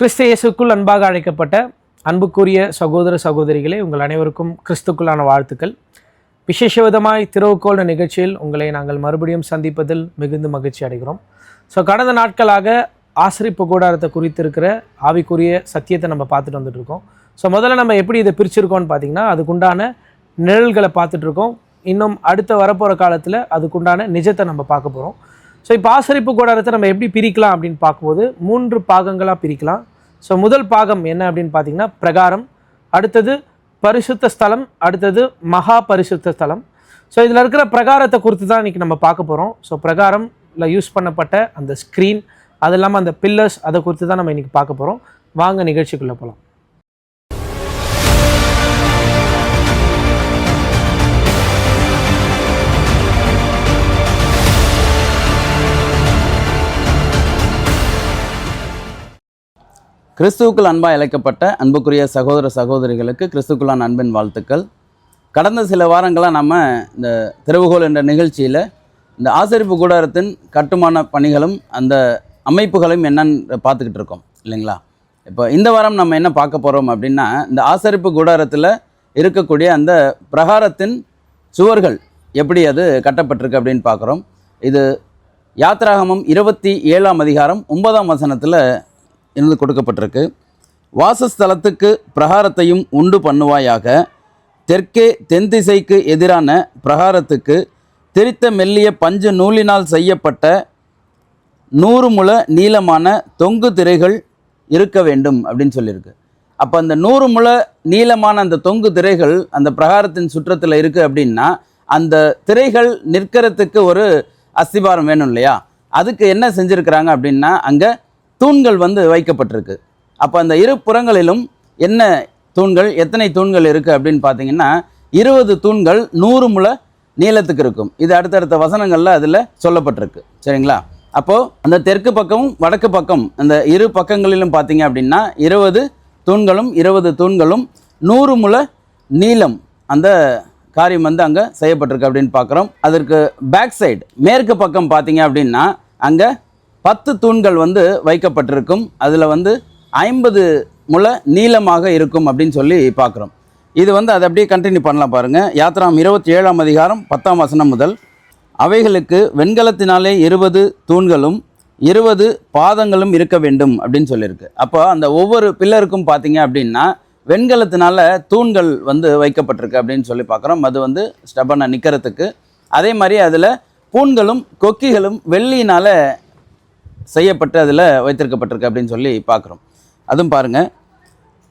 கிறிஸ்தியசுக்குள் அன்பாக அழைக்கப்பட்ட அன்புக்குரிய சகோதர சகோதரிகளே உங்கள் அனைவருக்கும் கிறிஸ்துக்குள்ளான வாழ்த்துக்கள். விசேஷ விதமாய் திருவுக்கோள நிகழ்ச்சியில் உங்களை நாங்கள் மறுபடியும் சந்திப்பதில் மிகுந்த மகிழ்ச்சி அடைகிறோம். ஸோ கடந்த நாட்களாக ஆசிரிப்பு கூடாரத்தை குறித்திருக்கிற ஆவிக்குரிய சத்தியத்தை நம்ம பார்த்துட்டு வந்துட்டு இருக்கோம் ஸோ முதல்ல நம்ம எப்படி இதை பிரிச்சிருக்கோம்னு பார்த்தீங்கன்னா அதுக்குண்டான நிழல்களை பார்த்துட்ருக்கோம் இன்னும் அடுத்த வரப்போகிற காலத்தில் அதுக்குண்டான நிஜத்தை நம்ம பார்க்க போகிறோம் ஸோ இப்போ ஆசரிப்பு கூடாரத்தை நம்ம எப்படி பிரிக்கலாம் அப்படின்னு பார்க்கும்போது மூன்று பாகங்களாக பிரிக்கலாம். ஸோ முதல் பாகம் என்ன அப்படின்னு பார்த்தீங்கன்னா பிரகாரம் அடுத்தது பரிசுத்த ஸ்தலம் அடுத்தது மகா பரிசுத்த ஸ்தலம். ஸோ இதில் இருக்கிற பிரகாரத்தை குறித்து தான் இன்றைக்கி நம்ம பார்க்க போகிறோம் ஸோ பிரகாரம்ல யூஸ் பண்ணப்பட்ட அந்த ஸ்க்ரீன் அது இல்லாமல் அந்த பில்லர்ஸ் அதை குறித்து தான் நம்ம இன்றைக்கி பார்க்க போகிறோம் வாங்க நிகழ்ச்சிக்குள்ளே போகலாம் கிறிஸ்துவுக்குள் அன்பாக இழைக்கப்பட்ட அன்புக்குரிய சகோதர சகோதரிகளுக்கு கிறிஸ்துக்குள்ளான் அன்பின் வாழ்த்துக்கள். கடந்த சில வாரங்களாக நம்ம இந்த திறவுகோல் என்ற நிகழ்ச்சியில் இந்த ஆசரிப்பு கூடாரத்தின் கட்டுமான பணிகளும் அந்த அமைப்புகளையும் என்னன்னு பார்த்துக்கிட்டு இருக்கோம். இல்லைங்களா? இப்போ இந்த வாரம் நம்ம என்ன பார்க்க போகிறோம் அப்படின்னா இந்த ஆசரிப்பு கூடாரத்தில் இருக்கக்கூடிய அந்த பிரகாரத்தின் சுவர்கள் எப்படி அது கட்டப்பட்டிருக்கு அப்படின்னு பார்க்குறோம். இது யாத்ராகமம் இருபத்தி ஏழாம் அதிகாரம் ஒன்பதாம் வசனத்தில் என்று கொடுக்கப்பட்டிருக்கு? வாசஸ்தலத்துக்கு பிரகாரத்தையும் உண்டு பண்ணுவாயாக தெற்கே தென் திசைக்கு எதிரான பிரகாரத்துக்கு திரித்த மெல்லிய பஞ்சு நூலினால் செய்யப்பட்ட நூறு முழ நீளமான தொங்கு திரைகள் இருக்க வேண்டும் அப்படின்னு சொல்லியிருக்கு. அப்போ அந்த நூறு முழ நீளமான அந்த தொங்கு திரைகள் அந்த பிரகாரத்தின் சுற்றத்தில் இருக்குது அப்படின்னா அந்த திரைகள் நிற்கிறதுக்கு ஒரு அஸ்திபாரம் வேணும் இல்லையா? அதுக்கு என்ன செஞ்சுருக்கிறாங்க அப்படின்னா அங்கே தூண்கள் வந்து வைக்கப்பட்டிருக்கு. அப்போ அந்த இரு புறங்களிலும் என்ன தூண்கள் எத்தனை தூண்கள் இருக்குது அப்படின்னு பார்த்தீங்கன்னா இருபது தூண்கள் நூறு முழ நீளத்துக்கு இருக்கும். இது அடுத்தடுத்த வசனங்களில் அதில் சொல்லப்பட்டிருக்கு. சரிங்களா? அப்போது அந்த தெற்கு பக்கமும் வடக்கு பக்கம் அந்த இரு பக்கங்களிலும் பார்த்தீங்க அப்படின்னா இருபது தூண்களும் இருபது தூண்களும் நூறு முழ நீளம் அந்த காரியம் வந்து அங்கே செய்யப்பட்டிருக்கு அப்படின்னு பார்க்குறோம் அதற்கு பேக் சைடு மேற்கு பக்கம் பார்த்தீங்க அப்படின்னா அங்கே பத்து தூண்கள் வந்து வைக்கப்பட்டிருக்கும். அதில் வந்து ஐம்பது முழ நீளமாக இருக்கும் அப்படின்னு சொல்லி பார்க்குறோம் இது வந்து அதை அப்படியே கண்டினியூ பண்ணலாம் பாருங்கள் யாத்திராம் இருபத்தி ஏழாம் அதிகாரம் பத்தாம் வசனம் முதல். அவைகளுக்கு வெண்கலத்தினாலே இருபது தூண்களும் இருபது பாதங்களும் இருக்க வேண்டும் அப்படின்னு சொல்லியிருக்கு. அப்போ அந்த ஒவ்வொரு பில்லருக்கும் பார்த்தீங்க அப்படின்னா வெண்கலத்தினால தூண்கள் வந்து வைக்கப்பட்டிருக்கு அப்படின்னு சொல்லி பார்க்குறோம் அது வந்து ஸ்டபனாக நிற்கிறதுக்கு அதே மாதிரி அதில் பூண்களும் கொக்கிகளும் வெள்ளியினால் செய்யப்பட்டு அதில் வைத்திருக்கப்பட்டிருக்கு அப்படின்னு சொல்லி பார்க்குறோம். அதுவும் பாருங்கள்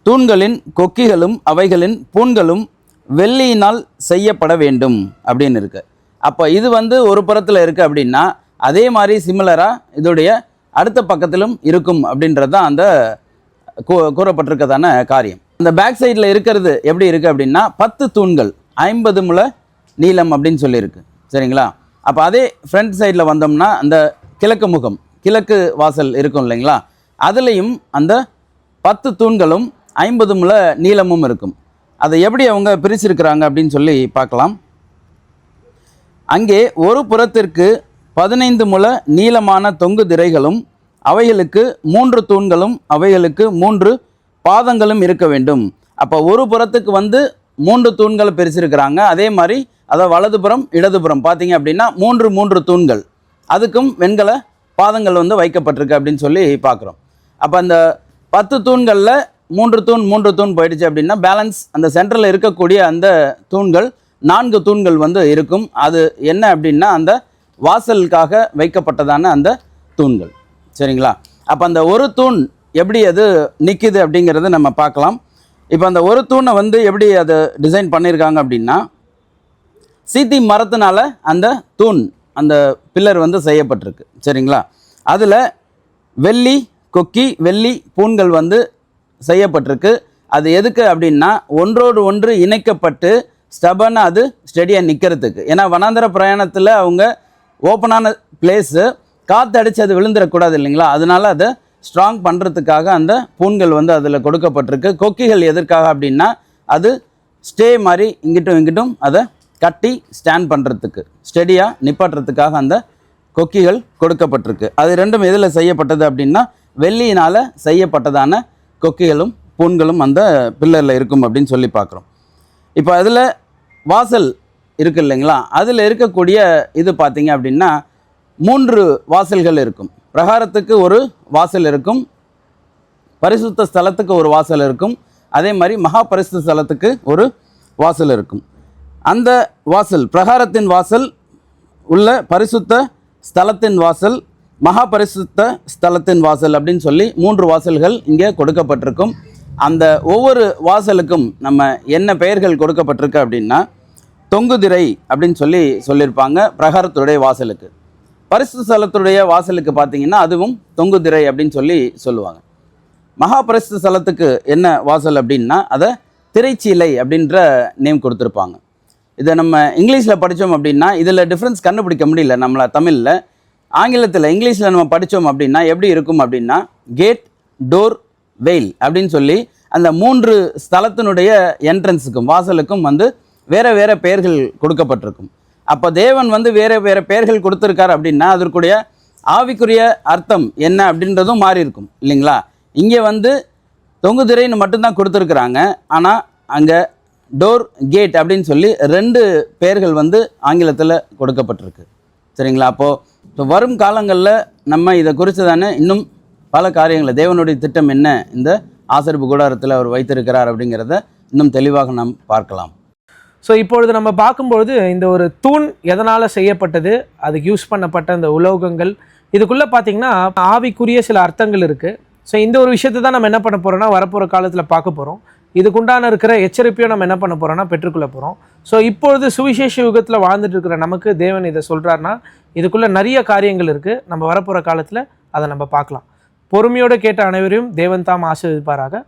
தூண்களின் கொக்கிகளும் அவைகளின் பூண்களும் வெள்ளியினால் செய்யப்பட வேண்டும் அப்படின்னு இருக்குது அப்போ இது வந்து ஒரு புறத்தில் இருக்குது அப்படின்னா அதே மாதிரி சிமிலராக இதோடைய அடுத்த பக்கத்திலும் இருக்கும் அப்படின்றது தான் அந்த கூ- கூறப்பட்டிருக்கதான காரியம். இந்த பேக் சைடில் இருக்கிறது எப்படி இருக்குது அப்படின்னா பத்து தூண்கள் ஐம்பது முளை நீளம் அப்படின்னு சொல்லியிருக்கு. சரிங்களா? அப்போ அதே ஃப்ரண்ட் சைடில் வந்தோம்னா அந்த கிழக்கு முகம் கிழக்கு வாசல் இருக்கும் இல்லைங்களா? அதுலேயும் அந்த பத்து தூண்களும் ஐம்பது முழ நீளமும் இருக்கும். அதை எப்படி அவங்க பிரிச்சிருக்கிறாங்க அப்படின்னு சொல்லி பார்க்கலாம். அங்கே ஒரு புறத்திற்கு பதினைந்து முழ நீளமான தொங்கு திரைகளும் அவைகளுக்கு மூன்று தூண்களும் அவைகளுக்கு மூன்று பாதங்களும் இருக்க வேண்டும். அப்போ ஒரு புறத்துக்கு வந்து மூன்று தூண்களை பிரிச்சிருக்கிறாங்க. அதே மாதிரி அதை வலதுபுறம் இடதுபுறம் பார்த்தீங்க அப்படின்னா மூன்று மூன்று தூண்கள். அதுக்கும் வெண்கல பாதங்கள் வந்து வைக்கப்பட்டிருக்கு அப்படின்னு சொல்லி பார்க்குறோம். அப்போ அந்த பத்து தூண்களில் மூன்று தூண் மூன்று தூண் போயிடுச்சு அப்படின்னா பேலன்ஸ் அந்த சென்டரில் இருக்கக்கூடிய அந்த தூண்கள் நான்கு தூண்கள் வந்து இருக்கும். அது என்ன அப்படின்னா அந்த வாசலுக்காக வைக்கப்பட்டதான அந்த தூண்கள். சரிங்களா? அப்போ அந்த ஒரு தூண் எப்படி அது நிற்கிது அப்படிங்கிறத நம்ம பார்க்கலாம். இப்போ அந்த ஒரு தூணை வந்து எப்படி அது டிசைன் பண்ணியிருக்காங்க அப்படின்னா சீத்தி மரத்தினால அந்த தூண் அந்த பில்லர் வந்து செய்யப்பட்டிருக்கு. சரிங்களா? அதில் வெள்ளி கொக்கி வெள்ளி பூண்கள் வந்து செய்யப்பட்டிருக்கு. அது எதுக்கு அப்படின்னா ஒன்றோடு ஒன்று இணைக்கப்பட்டு ஸ்டபனாக அது ஸ்டெடியாக நிற்கிறதுக்கு ஏன்னா வனாந்தர பிரயாணத்தில் அவங்க ஓப்பனான பிளேஸு காற்று அடித்து அது விழுந்துடக்கூடாது இல்லைங்களா? அதனால் அதை ஸ்ட்ராங் பண்ணுறதுக்காக அந்த பூண்கள் வந்து அதில் கொடுக்கப்பட்டிருக்கு. கொக்கிகள் எதற்காக அப்படின்னா அது ஸ்டே மாதிரி இங்கிட்டும் இங்கிட்டும் அதை கட்டி ஸ்டாண்ட் பண்ணுறதுக்கு ஸ்டெடியாக நிப்பாட்டுறதுக்காக அந்த கொக்கிகள் கொடுக்கப்பட்டிருக்கு. அது ரெண்டும் எதில் செய்யப்பட்டது அப்படின்னா வெள்ளியினால் செய்யப்பட்டதான கொக்கிகளும் பூண்களும் அந்த பில்லரில் இருக்கும் அப்படின்னு சொல்லி பார்க்குறோம். இப்போ அதில் வாசல் இருக்கு இல்லைங்களா? அதில் இருக்கக்கூடிய இது பார்த்தீங்க அப்படின்னா மூன்று வாசல்கள் இருக்கும். பிரகாரத்துக்கு ஒரு வாசல் இருக்கும். பரிசுத்த ஸ்தலத்துக்கு ஒரு வாசல் இருக்கும். அதே மாதிரி மகா பரிசுத்த ஸ்தலத்துக்கு ஒரு வாசல் இருக்கும். அந்த வாசல் பிரகாரத்தின் வாசல் உள்ள பரிசுத்த ஸ்தலத்தின் வாசல் மகா பரிசுத்த ஸ்தலத்தின் வாசல் அப்படின்னு சொல்லி மூன்று வாசல்கள் இங்கே கொடுக்கப்பட்டிருக்கும். அந்த ஒவ்வொரு வாசலுக்கும் நம்ம என்ன பெயர்கள் கொடுக்கப்பட்டிருக்கு அப்படின்னா தொங்குதிரை அப்படின்னு சொல்லி சொல்லியிருப்பாங்க பிரகாரத்துடைய வாசலுக்கு. பரிசு ஸ்தலத்துடைய வாசலுக்கு பார்த்தீங்கன்னா அதுவும் தொங்குதிரை அப்படின்னு சொல்லி சொல்லுவாங்க. மகா பரிசுத்த ஸ்தலத்துக்கு என்ன வாசல் அப்படின்னா அதை திரைச்சீலை அப்படின்ற நேம் கொடுத்துருப்பாங்க. இதை நம்ம இங்கிலீஷில் படித்தோம் அப்படின்னா இதில் டிஃப்ரென்ஸ் கண்டுபிடிக்க முடியல நம்மள தமிழில். ஆங்கிலத்தில் இங்கிலீஷில் நம்ம படித்தோம் அப்படின்னா எப்படி இருக்கும் அப்படின்னா கேட் டோர் வெயில் அப்படின்னு சொல்லி அந்த மூன்று ஸ்தலத்தினுடைய என்ட்ரன்ஸுக்கும் வாசலுக்கும் வந்து வேறு வேறு பெயர்கள் கொடுக்கப்பட்டிருக்கும். அப்போ தேவன் வந்து வேறு வேறு பெயர்கள் கொடுத்துருக்காரு அப்படின்னா அதற்குடைய ஆவிக்குரிய அர்த்தம் என்ன அப்படின்றதும் மாறி இருக்கும் இல்லைங்களா? இங்கே வந்து தொங்குதிரைன்னு மட்டும்தான் கொடுத்துருக்குறாங்க. ஆனால் அங்கே டோர் கேட் அப்படின்னு சொல்லி ரெண்டு பெயர்கள் வந்து ஆங்கிலத்தில் கொடுக்கப்பட்டிருக்கு. சரிங்களா? அப்போது இப்போ வரும் காலங்களில் நம்ம இதை குறித்து தானே இன்னும் பல காரியங்களை தேவனுடைய திட்டம் என்ன இந்த ஆசரிப்பு கூடாரத்தில் அவர் வைத்திருக்கிறார் அப்படிங்கிறத இன்னும் தெளிவாக நாம் பார்க்கலாம். ஸோ இப்பொழுது நம்ம பார்க்கும்பொழுது இந்த ஒரு தூண் எதனால் செய்யப்பட்டது அதுக்கு யூஸ் பண்ணப்பட்ட அந்த உலோகங்கள் இதுக்குள்ளே பார்த்தீங்கன்னா ஆவிக்குரிய சில அர்த்தங்கள் இருக்குது ஸோ இந்த ஒரு விஷயத்தை தான் நம்ம என்ன பண்ண போகிறோம்னா வரப்போகிற காலத்தில் பார்க்க போகிறோம் இதுக்குண்டான இருக்கிற எச்சரிப்பையும் நம்ம என்ன பண்ண போகிறோம்னா பெற்றுக்கொள்ள போகிறோம் ஸோ இப்பொழுது சுவிசேஷ யுகத்தில் வாழ்ந்துட்டு இருக்கிற நமக்கு தேவன் இதை சொல்கிறாருன்னா இதுக்குள்ளே நிறைய காரியங்கள் இருக்குது நம்ம வரப்போகிற காலத்தில் அதை நம்ம பார்க்கலாம். பொறுமையோடு கேட்ட அனைவரையும் தேவன் தாம் ஆசீர்வதிப்பாராக.